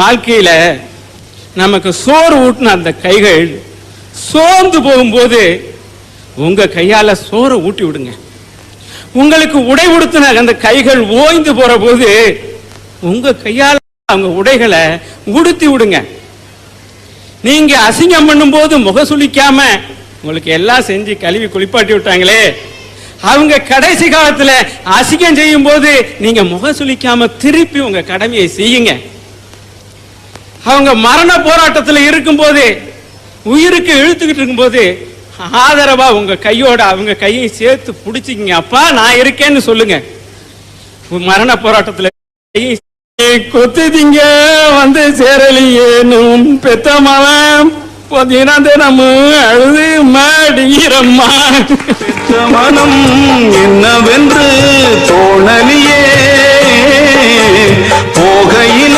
வாழ்க்கையில நமக்கு சோறு ஊட்டின அந்த கைகள் சோர்ந்து போகும்போது உங்க கையால சோறு ஊட்டி விடுங்க. உங்களுக்கு உடை உடுத்தின அந்த கைகள் ஓய்ந்து போற போது உங்க கையால் அவங்க உடைகளை உடுத்தி விடுங்க. நீங்க அசிங்கம் பண்ணும்போது முக சுளிக்காம உங்களுக்கு எல்லாம் செஞ்சு கழுவி குளிப்பாட்டி விட்டாங்களே. அவங்க கடைசி காலத்துல அசிங்கம் செய்யும் போது நீங்க முக சுளிக்காம திருப்பி உங்க கடமையை செய்யுங்க. அவங்க மரண போராட்டத்துல இருக்கும்போது உயிருக்கு இழுத்துக்கிட்டு இருக்கும்போது ஆதரவா உங்க கையோட அவங்க கையை சேர்த்து பிடிச்சிக்கிங்க. அப்பா நான் இருக்கேன்னு சொல்லுங்க. மரண போராட்டத்துல கொத்துதிங்க வந்து சேரலியேனும் பெத்த தினம் தினமும் அழுது மாடிக்கிறம்மா மனம் என்னவென்று